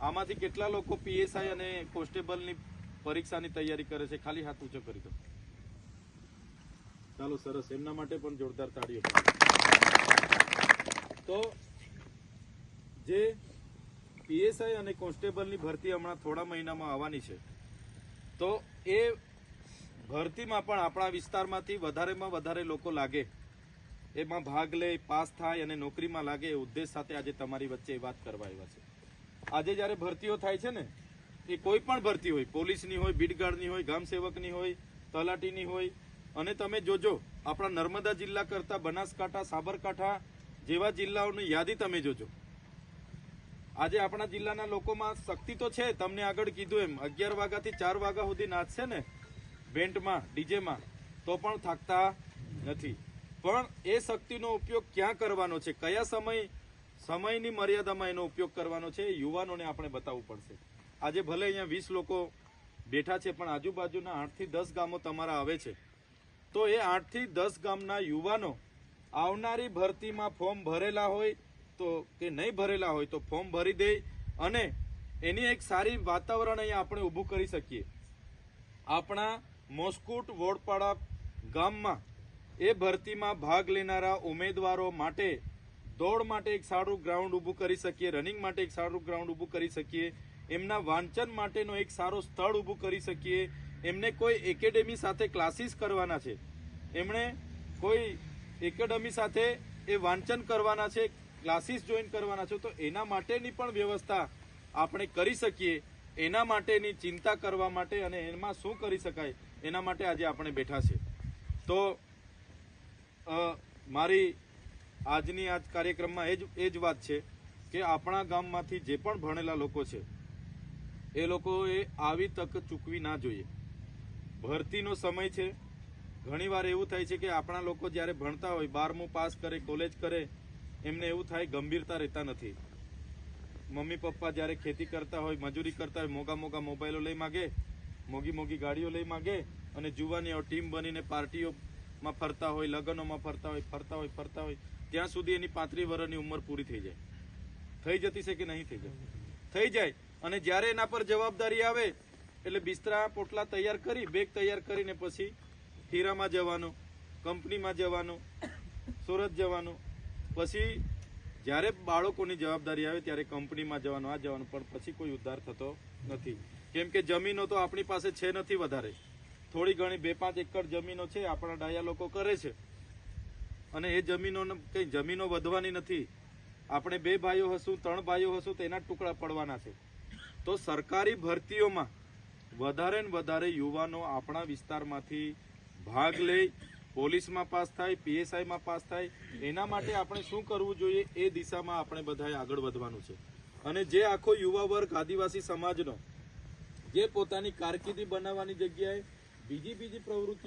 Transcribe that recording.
આમાંથી કેટલા લોકો પીએસઆઈ અને કોન્સ્ટેબલની પરીક્ષાની તૈયારી કરે છે? ખાલી હાથ ઊંચો કરી દો. ચાલો, સરસ. એમના માટે પણ જોરદાર તાળીઓ તો જે પીએસઆઈ અને કોન્સ્ટેબલની ભરતી હમણાં થોડા મહિનામાં આવવાની છે, તો એ ભરતીમાં પણ આપણા વિસ્તારમાંથી વધારેમાં વધારે લોકો લાગે. એમાં ભાગ લે, પાસ થાય અને નોકરીમાં લાગે એ ઉદ્દેશ સાથે આજે તમારી વચ્ચે વાત કરવા આવ્યા છે. આજે જ્યારે ભરતીઓ થાય છે ને, એ કોઈ પણ ભરતી હોય, પોલીસની હોય, બીડગાર્ડની હોય ગામ સેવકની હોય, તલાટીની હોય, અને તમે જોજો, આપણા નર્મદા જિલ્લા કરતા બનાસકાંઠા, સાબરકાંઠા જેવા જિલ્લાઓની યાદી તમે જોજો. આજે આપણા જિલ્લાના લોકોમાં શક્તિ તો છે, તમને આગળ કીધું એમ, અગિયાર વાગ્યાથી ચાર વાગ્યા સુધી નાચશે ને બેન્ટમાં ડીજેમાં, તો પણ થાકતા નથી. પણ એ શક્તિનો ઉપયોગ ક્યાં કરવાનો છે? કયા સમય સમયની મર્યાદામાં એનો ઉપયોગ કરવાનો છે યુવાનોને આપણે બતાવવું પડશે. આજે ભલે અહીંયા વીસ લોકો બેઠા છે, પણ આજુબાજુના આઠથી દસ ગામો તમારા આવે છે. તો એ આઠથી દસ ગામના યુવાનો આવનારી ભરતીમાં ફોર્મ ભરેલા હોય તો કે નહીં ભરેલા હોય તો ફોર્મ ભરી દે અને એની એક સારી વાતાવરણ અહીંયા આપણે ઊભું કરી શકીએ. આપણા મોસ્કુટ વોડપાડા ગામમાં એ ભરતીમાં ભાગ લેનારા ઉમેદવારો માટે દોડ માટે એક સારું ગ્રાઉન્ડ ઊભું કરી શકીએ રનિંગ માટે એક સારું ગ્રાઉન્ડ ઊભું કરી શકીએ, એમના વાંચન માટેનો એક સારો સ્થળ ઊભું કરી શકીએ, એમને કોઈ એકેડેમી સાથે ક્લાસીસ કરવાના છે, એમણે કોઈ એકેડેમી સાથે એ વાંચન કરવાના છે ક્લાસીસ જોઈન કરવાના છે, તો એના માટેની પણ વ્યવસ્થા આપણે કરી શકીએ, એના માટેની ચિંતા કરવા માટે અને એમાં શું કરી શકાય, એના માટે આજે આપણે બેઠા છે તો મારી આજની આજ કાર્યક્રમમાં એ જ એ જ વાત છે કે આપણા ગામમાંથી જે પણ ભણેલા લોકો છે, એ લોકોએ આવી તક ચૂકવી ના જોઈએ. ભરતીનો સમય છે. ઘણીવાર એવું થાય છે કે આપણા લોકો જ્યારે ભણતા હોય, બારમું પાસ કરે, કોલેજ કરે, એમને એવું થાય ગંભીરતા રહેતા નથી. મમ્મી પપ્પા જ્યારે ખેતી કરતા હોય, મજૂરી કરતા હોય મોગા મોગા મોબાઈલો લઈ માગે મોગી મોગી ગાડીઓ લઈ માગે અને જુવાનીઓ ટીમ બનીને પાર્ટીઓમાં ફરતા હોય, લગ્નોમાં ફરતા હોય ફરતા હોય ફરતા હોય, ત્યાં સુધી એની પાંત્રીસ વર્ષની ઉંમર પૂરી થઈ જાય. થઈ જતી છે કે નહીં થઈ જાય થઈ જાય. અને જ્યારે એના પર જવાબદારી આવે, એટલે બિસ્તરા પોટલા તૈયાર કરી, બેગ તૈયાર કરીને પછી હીરામાં જવાનું, કંપનીમાં જવાનું, સુરત જવાનું. પછી જ્યારે બાળકોની જવાબદારી આવે ત્યારે કંપનીમાં જવાનું, આ જવાનું. પણ પછી કોઈ ઉદ્ધાર થતો નથી. કેમ કે જમીનો તો આપણી પાસે છે નથી વધારે. થોડી ઘણી બે પાંચ એકર જમીનો છે, આપણા ડાયા લોકો કરે છે. અને એ જમીનો કઈ જમીનો વધવાની નથી. આપણે બે ભાઈઓ હશું, ત્રણ ભાઈઓ હશું તેના ટુકડા પડવાના છે. તો સરકારી ભરતીઓમાં વધારે ને વધારે યુવાનો આપણા વિસ્તારમાંથી ભાગ લે પોલીસમાં પાસ થાય, પીએસઆઈમાં પાસ થાય, એના માટે આપણે શું કરવું જોઈએ એ દિશામાં આપણે બધાએ આગળ વધવાનું છે. અને જે આખો યુવા વર્ગ આદિવાસી સમાજનો, જે પોતાની કારકિર્દી બનાવવાની જગ્યાએ બીજી બીજી પ્રવૃત્તિ